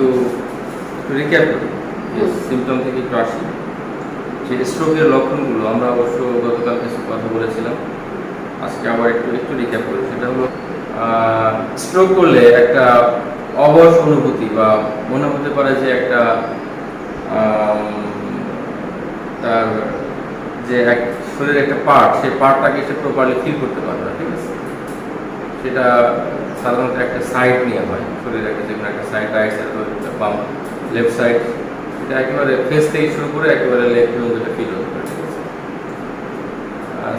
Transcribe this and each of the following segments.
একটু রিক্যাপ করি। সিমটম থেকে একটু আসি। যে স্ট্রোকের লক্ষণগুলো আমরা অবশ্য গতকাল কিছু কথা বলেছিলাম। আজকে আবার একটু একটু রিক্যাপ করি। সেটা হলো স্ট্রোক করলে একটা অবশ অনুভূতি বা মনে হতে পারে যে একটা তার যে এক শরীরের একটা পার্ট সেই পার্টটাকে সে প্রপারলি ফিল করতে পারবে না, ঠিক আছে? সেটা সাধারণত একটা সাইড নিয়ে হয়, শরীরের একটা যে কোনো একটা সাইড রাইট সাইড বাম লেফট সাইড এটা একেবারে ফেস থেকে শুরু করে একেবারে লেগ পর্যন্ত ফিল হতে পারে।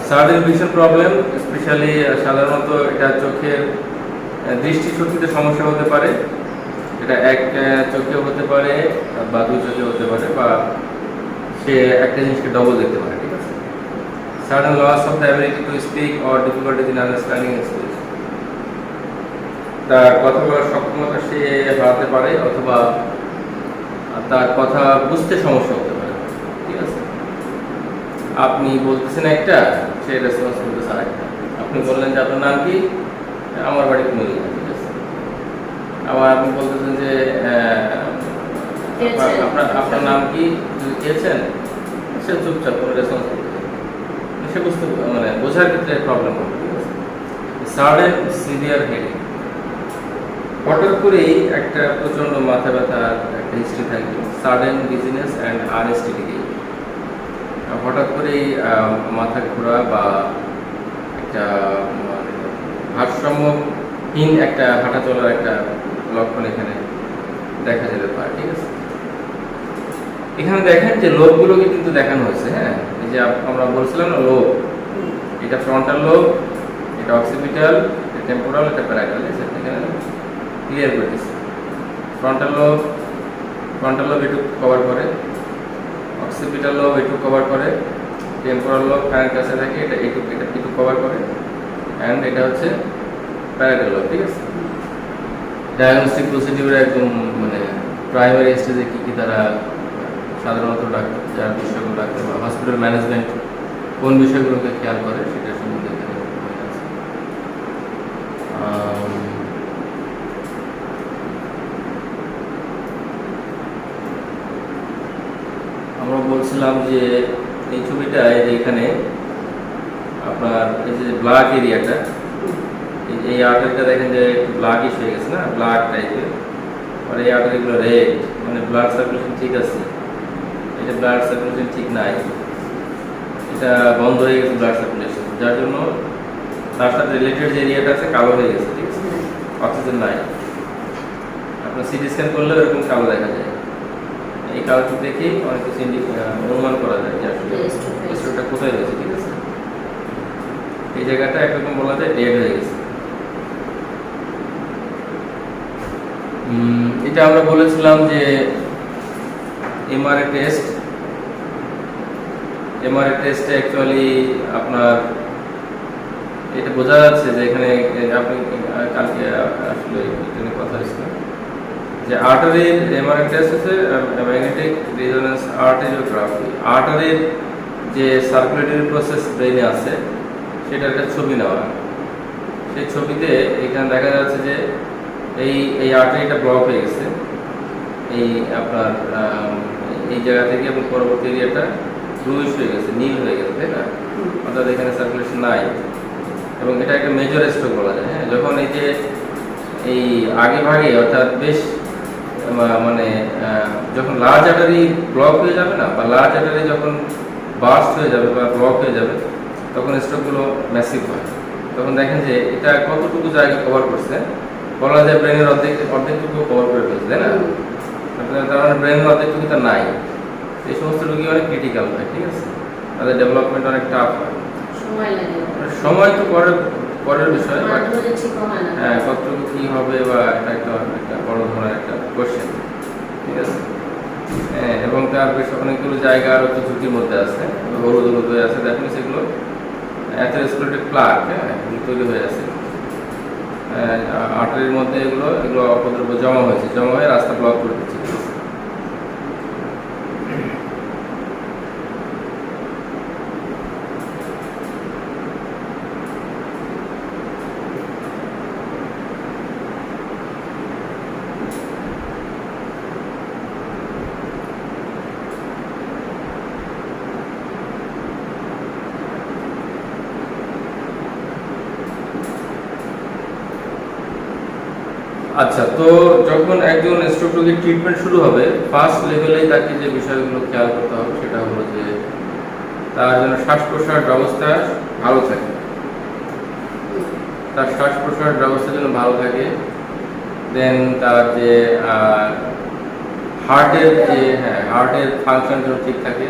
ঠিক ভিশন প্রবলেম স্পেশালি সাধারণত এটা চোখের দৃষ্টিশক্তিতে সমস্যা হতে পারে। এটা এক চোখে হতে পারে, বা দু চোখে হতে পারে, বা সে একটা জিনিসকে ডবল দেখতে পারে, ঠিক আছে? Sudden loss of the ability to speak or difficulties in understanding speech তার কথা বলার সক্ষমতা সে হারাতে পারে অথবা তার কথা বুঝতে সমস্যা হতে পারে। ঠিক আছে? আপনি বলতেছেন একটা সে রেসপন্স করতেছে আরেকটা। আপনি বললেন যে আপনার নাম কি? আমার বাড়ি কুমিল্লা ঠিক আছে? আবার আপনি বলতেছেন যে আপনার- আপনার নাম কি? যদি খেয়েছেন সে চুপচাপ কোনো রেসপন্স করতেছে সে বুঝতে মানে বোঝার ক্ষেত্রে প্রবলেম হবে ঠিক আছে? সাডেন সিভিয়ার হেডেক হঠাৎ করেই একটা প্রচণ্ড মাথা ব্যথার একটা হিস্ট্রি থাকবে সাডেন বিজিনেস অ্যান্ড আনএস্টিডিকে হঠাৎ করেই মাথা ঘোরা বা একটা মানে ভারসাম্যহীন একটা হাঁটা চলার একটা লক্ষণ এখানে দেখা যেতে পারে, ঠিক আছে? এখানে দেখেন যে লোকগুলোকে কিন্তু দেখানো হয়েছে হ্যাঁ? এই যে আমরা বলছিলাম লোক। এটা ফ্রন্টাল লোব এটা অক্সিপিটাল এটা টেম্পোরাল এটা প্যারাইটাল এখানে ক্লিয়ার করে দিচ্ছে ফ্রন্টাল লোব ফ্রন্টাল লোব একটু কভার করে অক্সিপিটাল লোব একটু কভার করে টেম্পোরাল লোব কানের কাছে থাকে এটা একটু এটা একটু কভার করে অ্যান্ড এটা হচ্ছে প্যারাইটাল লোব ঠিক আছে? ডায়াগনস্টিক প্রসিডিউরে একদম মানে প্রাইমারি স্টেজে কী কী তারা সাধারণত ডাক্তার, যারা বিশেষজ্ঞ ডাক্তার বা হসপিটাল ম্যানেজমেন্ট কোন বিষয়গুলোকে খেয়াল করে সেটা সম্বন্ধে এখানে বলা আছে। আম, আমরা বলছিলাম যে এই ছবিটায় যে এখানে আপনার এই যে ব্ল্যাক এরিয়াটা এই- আর্টারিটা দেখেন যে একটু ব্লাকিশ হয়ে গেছে না ব্ল্যাক টাইপের আর এই আর্টারিগুলো রেড মানে ব্লাড সার্কুলেশন ঠিক আছে। এটা ব্লাড সার্কুলেশন ঠিক নাই। এটা বন্ধ হয়ে গেছে ব্লাড সার্কুলেশন যার জন্য তার সাথে রিলেটেড যে এরিয়াটা আছে কালো হয়ে গেছে ঠিক আছে? অক্সিজেন নাই। আপনার সিটি স্ক্যান করলেও এরকম কালো দেখা যায়। এই কালোটি দেখেই অনেক কিছু অনুমান করা যায় যে আসলে স্ট্রোকটা কোথায় হয়েছে ঠিক আছে? এই জায়গাটা একরকম বলা যায় ডেড হয়ে গেছে। এটা আমরা বলেছিলাম যে এমআরএ টেস্ট এমআরএ টেস্টে অ্যাকচুয়ালি আপনার এটা বোঝা যাচ্ছে যে এখানে আপনি কালকে আসলে কথা হয়েছিল। যে আর্টারির এমআরআই টেস্ট হচ্ছে ম্যাগনেটিক রেজোনেন্স আর্টেরিওগ্রাফি আর্টারির যে সার্কুলেটরি প্রসেস ব্রেনে আছে সেটার একটা ছবি নেওয়া সেই ছবিতে এখানে দেখা যাচ্ছে যে এই এই আর্টারিটা ব্লক হয়ে গেছে। এই আপনার এই জায়গা থেকে এবং পরবর্তী এরিয়াটা ব্লুইশ হয়ে গেছে, নীল হয়ে গেছে, তাই না? অর্থাৎ এখানে সার্কুলেশন নাই। এবং এটা একটা মেজর স্ট্রোক বলা যায় হ্যাঁ? যখন এই যে, এই আগে ভাগে অর্থাৎ বেশ মানে যখন লার্জ আটারি ব্লক হয়ে যাবে না বা লার্জ আটারি যখন বাস্ট হয়ে যাবে বা ব্লক হয়ে যাবে তখন স্ট্রোকগুলো ম্যাসিভ হয়। তখন দেখেন যে এটা কতটুকু জায়গা কভার করছে? বলা যায় ব্রেনের অর্ধেক অর্ধেকটুকু কভার করে ফেলছে তাই না? তার মানে ব্রেনের অর্ধেকটুকু তার নাই। এই সমস্ত রোগী অনেক ক্রিটিক্যাল হয় ঠিক আছে? তাদের ডেভেলপমেন্ট অনেক টাফ হয়। সময় সময় তো পরের পরের বিষয় হয় হ্যাঁ কতটুকু কী হবে বা এটা একটা একটা বড় ধরনের একটা কোশ্চেন ঠিক আছে? হ্যাঁ এবং তার বেশ অনেকগুলো জায়গা আরও তো ঝুঁকির মধ্যে আছে হলুদ হলুদ হয়ে আছে দেখুন সেগুলো। অ্যাথেরোস্ক্লেরোটিক প্লাক হ্যাঁ এগুলো তৈরি হয়ে আছে। আর্টারির মধ্যে এগুলো এগুলো অপদ্রব্য জমা হয়েছে জমা হয়ে রাস্তা ব্লক করে দিচ্ছে। আচ্ছা তো যখন একজন স্ট্রোক রোগীর ট্রিটমেন্ট শুরু হবে ফার্স্ট লেভেলেই তাকে যে বিষয়গুলো খেয়াল করতে হবে সেটা হলো যে তার যেন শ্বাস প্রশ্বাস ব্যবস্থা ভালো থাকে। তার শ্বাস প্রশ্বাস ব্যবস্থা যেন ভালো থাকে। দেন তার যে হার্টের যে হ্যাঁ হার্টের ফাংশন যেন ঠিক থাকে,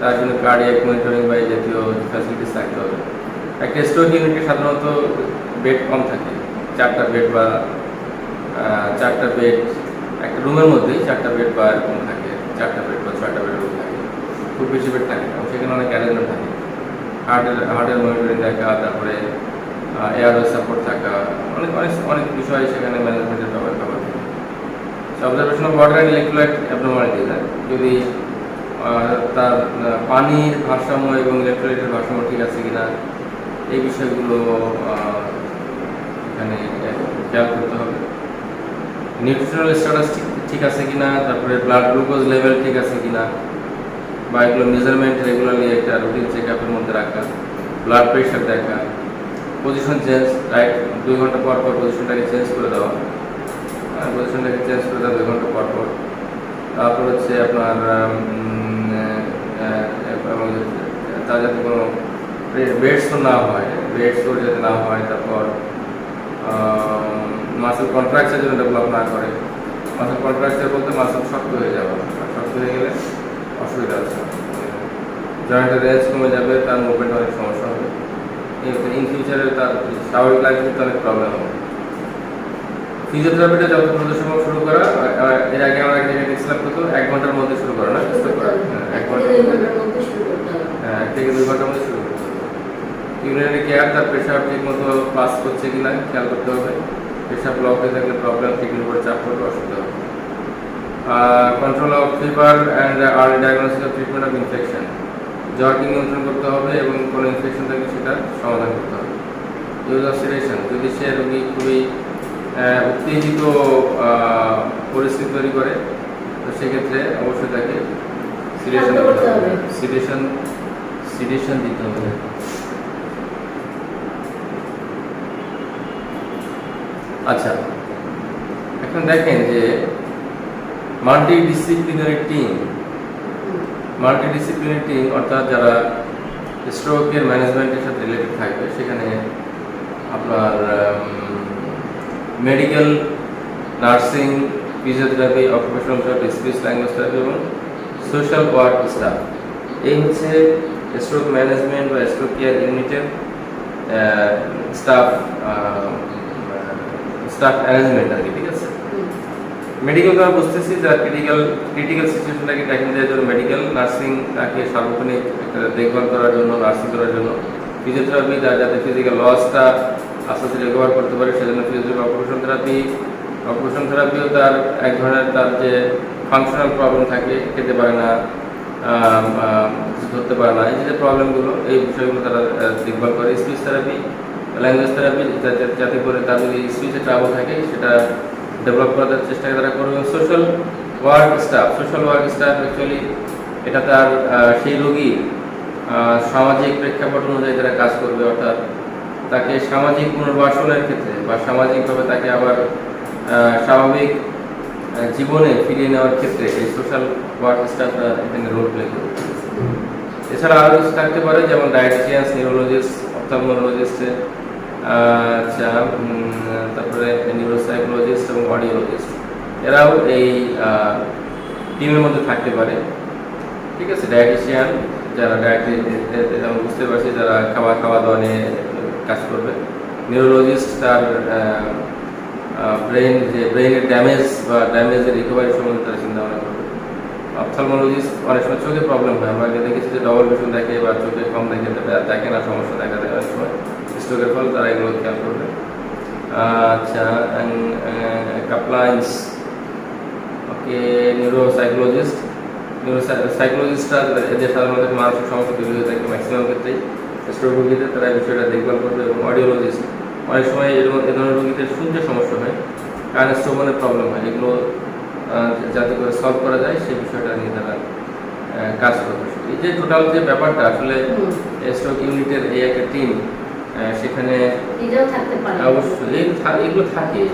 তার জন্য কার্ডিয়াক মনিটরিং বা এই জাতীয় ফ্যাসিলিটিস থাকতে হবে। একটা স্ট্রোক ইউনিটে সাধারণত বেড কম থাকে, চারটা বেড বা চারটা বেড একটা রুমের মধ্যেই চারটা বেড বা এরকম থাকে, চারটা বেড বা ছয়টা বেড রুম থাকে। খুব বেশি বেড থাকে না সেখানে অনেক অ্যারেঞ্জমেন্ট থাকে। হার্টের হার্টের মনিটরিং দেখা, তারপরে এয়ারওয়ে সাপোর্ট থাকা, অনেক অনেক অনেক বিষয় সেখানে ম্যানেজমেন্টের ব্যাপার ব্যাপার থাকে। Observation of water and electrolyte abnormality যদি তার পানির ভারসাম্য এবং ইলেকট্রোলাইটের ভারসাম্য ঠিক আছে কিনা, এই বিষয়গুলো এখানে খেয়াল করতে হবে। নিউট্রিশনাল স্ট্যাটাস ঠিক আছে কিনা, তারপরে ব্লাড গ্লুকোজ লেভেল ঠিক আছে কিনা, বা এগুলো মেজারমেন্ট রেগুলারলি একটা রুটিন চেক আপের মধ্যে রাখা ব্লাড প্রেশার দেখা পজিশন চেঞ্জ রাইট দুই ঘণ্টা পর পর পজিশনটাকে চেঞ্জ করে দেওয়া পজিশনটাকে চেঞ্জ করে দেওয়া দুই ঘণ্টা পর পর। তারপর হচ্ছে আপনার তার যাতে কোনো বেডসও না হয় বেডসও যাতে না হয়, তারপর মাসেল কন্ট্রাকচার যেন ডেভেলপ না করে। মাসেল কন্ট্রাকচার বলতে মাসেল শক্ত হয়ে যাবে শক্ত হয়ে গেলে অসুবিধা আছে। জয়েন্টের রেঞ্জ কমে যাবে তার মুভমেন্ট অনেক সমস্যা হবে। ইন ফিউচারে তার স্বাভাবিক লাইফ করতে অনেক প্রবলেম হবে। ফিজিওথেরাপিটা যত দ্রুত সম্ভব শুরু করা। এর আগে আমরা এক জায়গায় কত এক ঘণ্টার মধ্যে শুরু করা না। হ্যাঁ, এক ঘণ্টার মধ্যে। করতে হ্যাঁ, এক থেকে দুই ঘণ্টার মধ্যে শুরু করতে ইউরিনারি কেয়ার তার প্রেশার ঠিক মতো পাস করছে কি না খেয়াল করতে হবে। প্রেশার ব্লক হয়ে থাকলে প্রবলেম কিডনির উপর চাপ পড়বে অসুবিধা হবে। Control of fever and early diagnosis of treatment of infection জ্বরকে নিয়ন্ত্রণ করতে হবে এবং কোনো ইনফেকশন থাকলে সেটা সমাধান করতে হবে। ইউজ অফ সিডেশন যদি সে রোগী খুবই উত্তেজিত পরিস্থিতি তৈরি করে তো সেক্ষেত্রে অবশ্যই তাকে সিডেশন হবে। সিডেশন সিডেশন দিতে হবে। আচ্ছা। এখন দেখেন যে multi disciplinary team multi disciplinary team অর্থাৎ যারা স্ট্রোকের ম্যানেজমেন্টের সাথে রিলেটেড থাকবে, সেখানে আপনার medical nursing physiotherapy occupational therapy speech language therapy এবং সোশ্যাল ওয়ার্ক স্টাফ এই হচ্ছে স্ট্রোক ম্যানেজমেন্ট বা স্ট্রোক কেয়ার ইউনিটের স্টাফ স্টাফ অ্যারেঞ্জমেন্ট আর কি, ঠিক আছে? মেডিকেল আমরা বুঝতেছি যারা ক্রিটিক্যাল ক্রিটিক্যাল সিচুয়েশনটাকে ট্যাকেল দেওয়ার জন্য মেডিকেল নার্সিং তাকে সার্বক্ষণিক একটা দেখভাল করার জন্য নার্সিং করার জন্য ফিজিওথেরাপি তার যাতে ফিজিক্যাল লসটা আস্তে আস্তে রিকভার করতে পারে, সেজন্য ফিজিওথেরাপি অপারেশন থেরাপি অপারেশন থেরাপিও তার এক ধরনের তার যে ফাংশনাল প্রবলেম থাকে, খেতে পারে না ধরতে পারে না, এই যে প্রবলেমগুলো এই বিষয়গুলো তারা দেখভাল করে। স্পিচ থেরাপি ল্যাঙ্গুয়েজ থেরাপি যাতে করে তাদের স্পিচে ট্রাবল থাকে, সেটা ডেভেলপ করার চেষ্টা তারা করবে। Social work staff social work staff actually এটা তার সেই রোগী সামাজিক প্রেক্ষাপট অনুযায়ী তারা কাজ করবে, অর্থাৎ তাকে সামাজিক পুনর্বাসনের ক্ষেত্রে বা সামাজিকভাবে তাকে আবার স্বাভাবিক জীবনে ফিরিয়ে নেওয়ার ক্ষেত্রে এই সোশ্যাল ওয়ার্ক স্টাফরা এখানে রোল প্লে করবে। এছাড়া আরও থাকতে পারে, যেমন ডায়েটিশিয়ানস নিউরোলজিস্ট অপথালমোলজিস্ট আচ্ছা তারপরে নিউরোসাইকোলজিস্ট এবং অডিওলজিস্ট এরাও এই টিমের মধ্যে থাকতে পারে। ঠিক আছে? ডায়েটিশিয়ান যারা ডায়েটি যেমন বুঝতে পারছি যারা খাওয়া খাওয়া দাওয়া নিয়ে কাজ করবে। নিউরোলজিস্ট তার ব্রেন যে ব্রেনের ড্যামেজ বা ড্যামেজের রিকভারি সম্বন্ধে তারা চিন্তা ভাবনা করবে। অপথালমোলজিস্ট অনেক সময় চোখে প্রবলেম হয়। আমরা দেখেছি যে ডবল ভিশন দেখে বা চোখে কম দেখে দেখে না, সমস্যা দেখা দেয় অনেক সময়। স্ট্রোকের ফলে তারা এগুলো খেয়াল করবে। আচ্ছা কাপলাইন্স ওকে নিউরো সাইকোলজিস্ট নিউরো সাইকোলজিস্টরা এদের সাধারণত মানসিক সমস্যা তৈরি হয়ে থাকে ম্যাক্সিমাম ক্ষেত্রেই। স্ট্রোক রোগীদের তারা এই বিষয়টা দেখভাল করবে এবং অডিওলজিস্ট অনেক সময় এরকম এ ধরনের রোগীদের শুনতে সমস্যা হয় কারণ শ্রবণের প্রবলেম হয় এগুলো যাতে করে সলভ করা যায় সেই বিষয়টা নিয়ে তারা কাজ করবে। এই যে টোটাল যে ব্যাপারটা আসলে স্ট্রোক ইউনিটের এই একটা টিম সেখানে অবশ্যই এগুলো থাকে।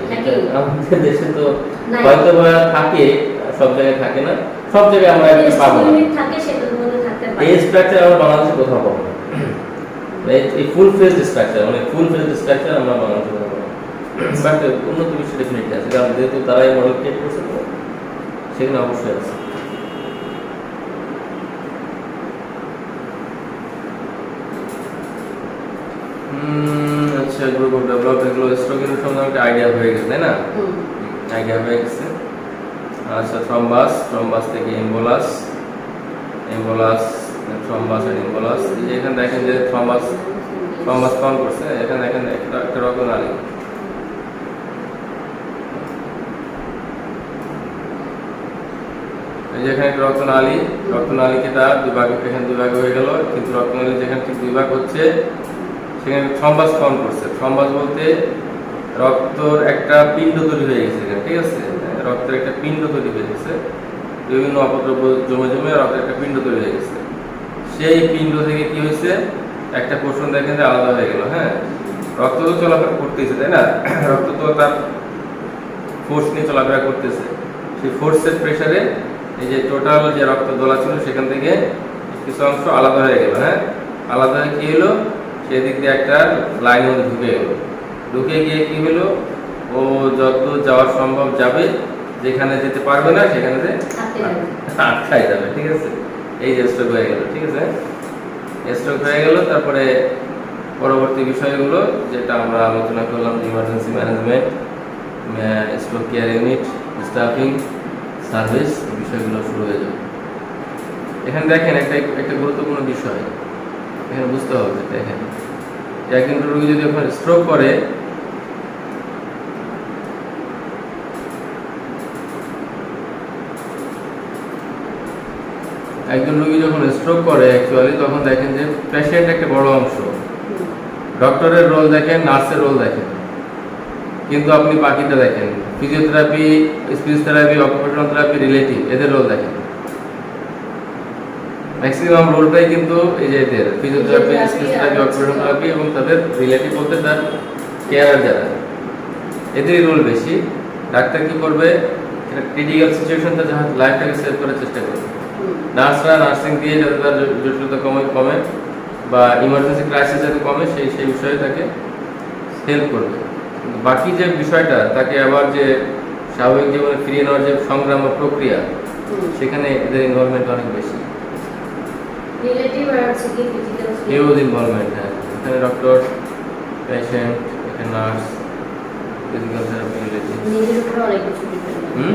আমাদের দেশে তো। হয়তো থাকে সব জায়গায় থাকে না। সব জায়গায় আমরা পাবো না। এই স্ট্রাকচার আমরা বাংলাদেশে কোথাও পাবো না। এই- এই ফুল ফেজ স্ট্রাকচার মানে ফুল ফেজ স্ট্রাকচার আমরা বাংলাদেশে পাবো না। বাট উন্নত বিশ্বে ডেফিনেটলি আছে। কারণ যেহেতু তারাই মডেল ক্রিয়েট করছে তো সেখানে অবশ্যই আছে। আচ্ছা গ্রুপ অফ ডেভেলপ এগুলো স্ট্রোকের সম্বন্ধে একটা আইডিয়া হয়ে গেছে তাই না? আইডিয়া হয়ে গেছে। আচ্ছা থ্রম্বাস থ্রম্বাস থেকে এম্বোলাস এম্বোলাস থ্রম্বাস আর এম্বোলাস এখানে দেখেন যে থ্রম্বাস থ্রম্বাস পাম্প করছে এখানে দেখেন একটা একটা রকনালী এই যে একটা রক্তনালী রক্তনালীকে তার দুই ভাগ এখানে দুই ভাগ হয়ে গেল কিন্তু রক্তনালী যেখানে ঠিক দুই ভাগ হচ্ছে সেখানে থ্রম্বাস ফর্ম করছে। থ্রম্বাস বলতে রক্তর একটা পিণ্ড তৈরি হয়ে গেছে এখানে, ঠিক আছে? রক্তের একটা পিণ্ড তৈরি হয়ে গেছে। বিভিন্ন অপদ্রব্য জমে জমে রক্তের একটা পিণ্ড তৈরি হয়ে গেছে। সেই পিণ্ড থেকে কি হয়েছে? একটা পোষণ দেখেন যে আলাদা হয়ে গেল হ্যাঁ? রক্ত তো চলাফেরা করতেছে, তাই না? রক্ত তো তার ফোর্স নিয়ে চলাফেরা করতেছে। সেই ফোর্সের প্রেসারে এই যে টোটাল যে রক্ত দোলা ছিল, সেখান থেকে কিছু অংশ আলাদা হয়ে গেল হ্যাঁ? আলাদা হয়ে কি হলো? সেদিক দিয়ে একটা লাইন ঢুকে গেল ঢুকে গিয়ে কি হলো? ও যত যাওয়া সম্ভব যাবে যেখানে যেতে পারবে না সেখানে যে আটকাই যাবে। ঠিক আছে? এই যে স্ট্রোক হয়ে গেল ঠিক আছে? স্ট্রোক হয়ে গেল তারপরে পরবর্তী বিষয়গুলো যেটা আমরা আলোচনা করলাম emergency management stroke care unit staffing service বিষয়গুলো শুরু হয়ে যাবে। এখানে দেখেন একটা একটা গুরুত্বপূর্ণ বিষয়। এখানে বুঝতে হবে দেখেন। একজন রোগী যদি ওখানে স্ট্রোক করে, একজন রোগী যখন স্ট্রোক করে অ্যাকচুয়ালি তখন দেখেন যে পেশেন্ট একটা বড় অংশ। ডক্টরের রোল দেখেন নার্সের রোল দেখেন। কিন্তু আপনি বাকিটা দেখেন physiotherapy speech therapy occupational therapy relative এদের রোল দেখেন। ম্যাক্সিমাম রোলটাই কিন্তু এই যে এদের ফিজিওথেরাপি Physiotherapy স্পিচ থেরাপি এবং তাদের রিলেটিভ বলতে তার কেয়ার যারা। এদেরই রোল বেশি। ডাক্তার কি করবে? এটা ক্রিটিক্যাল সিচুয়েশনটা যাতে লাইফটাকে সেভ করার চেষ্টা করবে। নার্সরা নার্সিং দিয়ে যাতে তার জটিলতা কমে কমে বা ইমার্জেন্সি ক্রাইসিস যাতে কমে সেই সেই বিষয়ে তাকে হেল্প করবে। বাকি যে বিষয়টা তাকে আবার যে স্বাভাবিক জীবনে ফিরিয়ে নেওয়ার যে সংগ্রাম বা প্রক্রিয়া সেখানে এদের ইনভলভমেন্ট অনেক বেশি। রিলেটিভ আর হচ্ছে কি ফিজিক্যাল হিউজ ইনভলভমেন্ট হ্যাঁ এখানে ডক্টর পেশেন্ট এখানে নার্স ফিজিক্যাল থেরাপি রিলেটিভ নিজের উপরে অনেক কিছু ডিপেন্ড হুম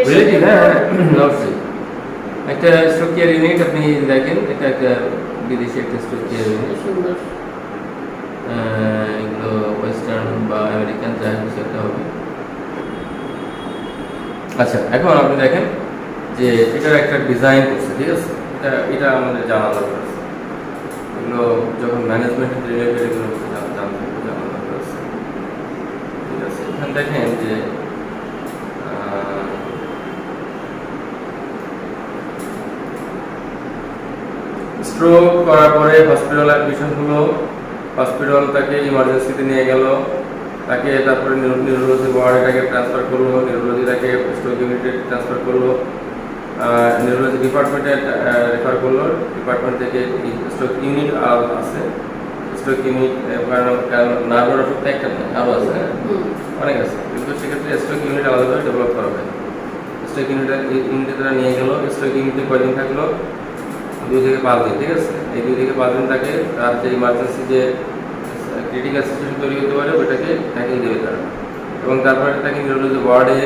রিলেটিভ হ্যাঁ হ্যাঁ অবশ্যই একটা স্ট্রোক কেয়ার ইউনিট আপনি দেখেন এটা একটা বিদেশি একটা স্ট্রোক কেয়ার ইউনিট সুন্দর এগুলো ওয়েস্টার্ন বা আমেরিকান যাই কিছু একটা হবে আচ্ছা এখন আপনি দেখেন যে এটার একটা ডিজাইন করছে ঠিক আছে এটা এটা আমাদের জানা দরকার আছে। এগুলো যখন ম্যানেজমেন্ট রিলেটেড এগুলো জানা দরকার আছে। ঠিক আছে, এখানে দেখেন যে স্ট্রোক করার পরে হসপিটাল অ্যাডমিশন হলো হসপিটাল তাকে ইমার্জেন্সিতে নিয়ে গেল, তাকে তারপরে নিউরোলজি ওয়ার্ডে তাকে ট্রান্সফার করল নিউরোলজি তাকে স্ট্রোক ইউনিটে ট্রান্সফার করল। নিউরোলজি ডিপার্টমেন্টে রেফার করল। ডিপার্টমেন্ট থেকে স্ট্রোক ইউনিট আছে। স্ট্রোক ইউনিট কারণ নার্ভার ওষুধ তো একটা নয় আরও আছে। হ্যাঁ অনেক আছে। কিন্তু সেক্ষেত্রে স্ট্রোক ইউনিট আলাদাভাবে ডেভেলপ করা হয়। স্ট্রোক ইউনিটের ইউনিটে তারা নিয়ে গেলো। স্ট্রোক ইউনিটে কয়দিন থাকল? দুই থেকে পাঁচ দিন ঠিক আছে? এই দুই থেকে পাঁচ দিন তাকে তার যে ইমার্জেন্সি যে ক্রিটিক্যাল সিচুয়েশন তৈরি হতে পারে ওটাকে ট্যাকেল দেবে তারা। এবং তারপরে তাকে নিউরোলজি ওয়ার্ডে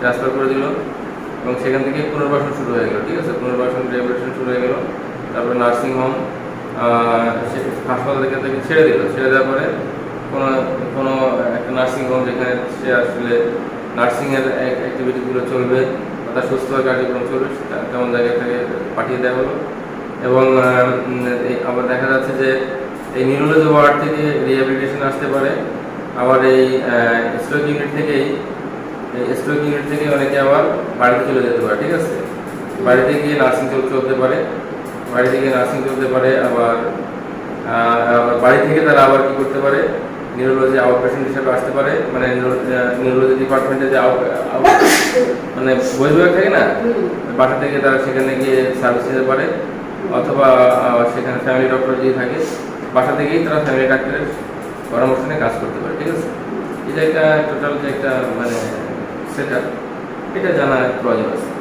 ট্রান্সফার করে দিল। এবং সেখান থেকে পুনর্বাসন শুরু হয়ে গেল, ঠিক আছে? পুনর্বাসন রিহ্যাবিলিটেশন শুরু হয়ে গেল। তারপরে নার্সিং হোম হাসপাতাল থেকে ছেড়ে দিল। ছেড়ে দেওয়ার পরে কোনো কোনো একটা নার্সিং হোম যেখানে সে আসলে নার্সিংয়ের অ্যাক্টিভিটিগুলো চলবে তার সুস্থভাবে কার্যক্রম চলবে তেমন জায়গায় তাকে পাঠিয়ে দেওয়া হলো। এবং আবার দেখা যাচ্ছে যে এই নিউরোলজি ওয়ার্ড থেকে রিহ্যাবিলিটেশন আসতে পারে। আবার এই স্ট্রোক ইউনিট থেকেই স্ট্রোক ইউনিট থেকে অনেকে আবার বাড়িতে চলে যেতে পারে ঠিক আছে? বাড়িতে গিয়ে নার্সিং চলতে পারে বাড়িতে গিয়ে নার্সিং চলতে পারে আবার আবার বাড়ি থেকে তারা আবার কি করতে পারে? নিউরোলজি আউট পেশেন্ট হিসেবে আসতে পারে মানে নিউরোলজি ডিপার্টমেন্টে যে out- মানে বহির্বিভাগ থাকে না? বাসা থেকে তারা সেখানে গিয়ে সার্ভিস নিতে পারে অথবা সেখানে ফ্যামিলি ডক্টর যদি থাকে বাসা থেকেই তারা ফ্যামিলি ডাক্তারের পরামর্শ নিয়ে কাজ করতে পারে ঠিক আছে? এটা একটা টোটাল যে একটা মানে সেট এটা জানার প্রয়োজন আছে।